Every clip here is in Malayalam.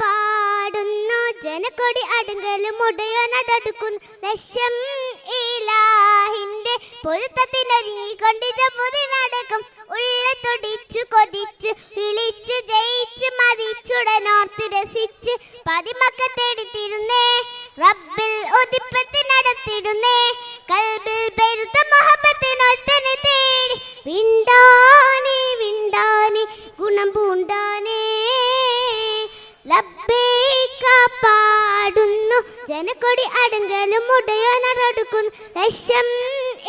പാടുന്നു ജനക്കൊടി അടുങ്കലും ഉടയോനടുക്കുന്നു ലക്ഷം ഇലാഹിന്റെ പൊരുത്തത്തിനൊരുങ്ങിക്കൊണ്ട് നടക്കും. ഉള്ള തുടിച്ചു കൊതിച്ച് വിളിച്ച് ജയിച്ച് മതിച്ചുടനോർത്ത് രസിച്ച്. പതിമക്ക ജനക്കൊടി അടുങ്കലും മുടയോനടുക്കും ലക്ഷം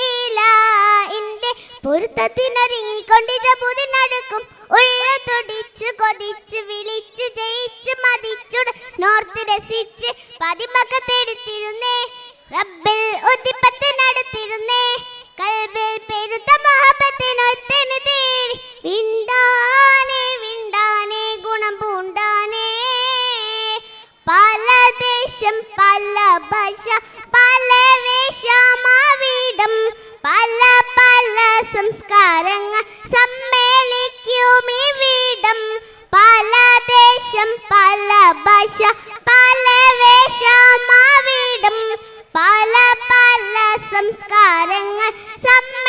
ഇലാഹിന്റെ പൊരുത്തത്തിനൊരുങ്ങിക്കൊണ്ട് ജബുദിനടുക്കും ഉള്ള തുടിച്ച് കൊതിച്ച് വിളിച്ച് ജയിച്ച് മതിച്ചു. നോർത്ത് രസിച്ച് പതിമക്ക തേടിത്തിരുന്നേ. റബ്ബിൽ ഭാഷ പല വേഷമാവിടം പല പല സംസ്കാരങ്ങൾ സമ്മേളിക്കും ഇവിടം പല ദേശം പല ഭാഷ പല വേഷമാവിടം പല പല സംസ്കാരങ്ങൾ സമ്മേളിക്കും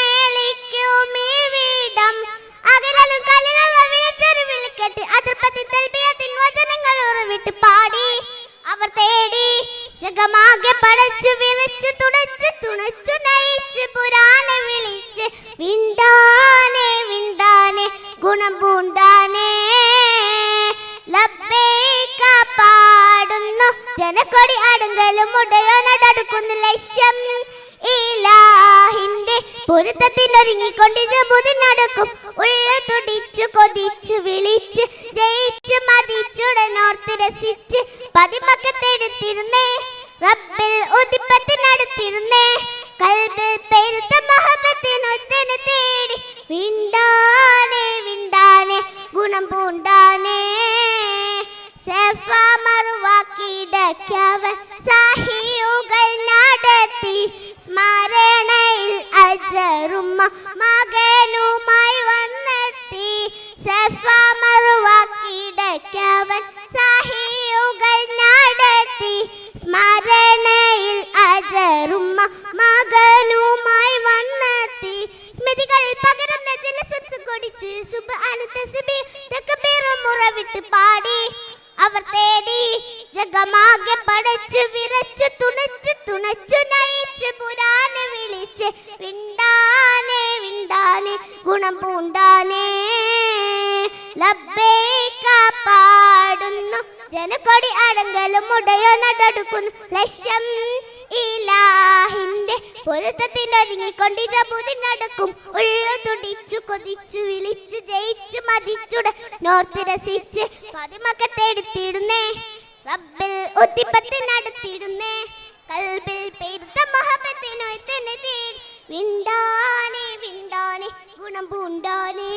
ജഗമാകെ പടച്ചു വിളിച്ചു തുണച്ചു തുണച്ചു നയിച്ച് പുരാനെ വിളിച്ച് വിണ്ടാനെ വിണ്ടാനെ ഗുണം പൂണ്ടാനേ ലബ്ബൈക പാടുന്നു ജനക്കൊടി അടുങ്കലും ഉടയോനടുക്കുന്നു ലക്ഷ്യം ഇലാഹിന്റെ പൊരുത്തത്തിനൊരുങ്ങിക്കൊണ്ട് ജബുദിനടക്കും ഉള്ള തുടിച്ചു കൊതിച്ചു വിളിച്ച് ജയിച്ചു മതിച്ചുടനോർത്ത് രസിച്ച് പതിമക്കത്തെടുത്തിരുന്നേ റബ്ബിൽ ഉദിപ്പത്തിനടുത്തിരുന്നേ കൽബിൽ പെരുത്ത മഹബത്തിനൊത്തന് തേടി. വിണ്ടാനെ വിണ്ടാനെ ഗുണം പൂണ്ടാനേ. സെഫ മറുവാക്കിടക്കവൻ മകനുമായി വന്നെത്തി. സ്മൃതികൾ പകരുന്ന ജലസംസം കൊടിച്ച് സുബ്ഹാന തസ്ബീഹ് തക്ബീറും മുറവിട്ട് പാടി. അവർ തേടി. ജഗമാകെ പടച്ചു വിറച്ചു തുണച്ചു തുണച്ചു നയിച്ച് പുരാനെ വിളിച്ച് വിണ്ടാനെ വിണ്ടാനെ ഗുണം പൂണ്ടാനേ ലബ്ബൈക പാടുന്നു ജനക്കൊടി അടങ്കലും ഉടയോ നടടുക്കുന്നു ലക്ഷം കൊതിച്ചു വിളിച്ചു ജയിച്ചു റബ്ബിൽ ഉത്തിപ്പത്തിനടുത്തിടുന്നേ കൽബിൽ വിണ്ടാനെ ഗുണം പൂണ്ടാനേ.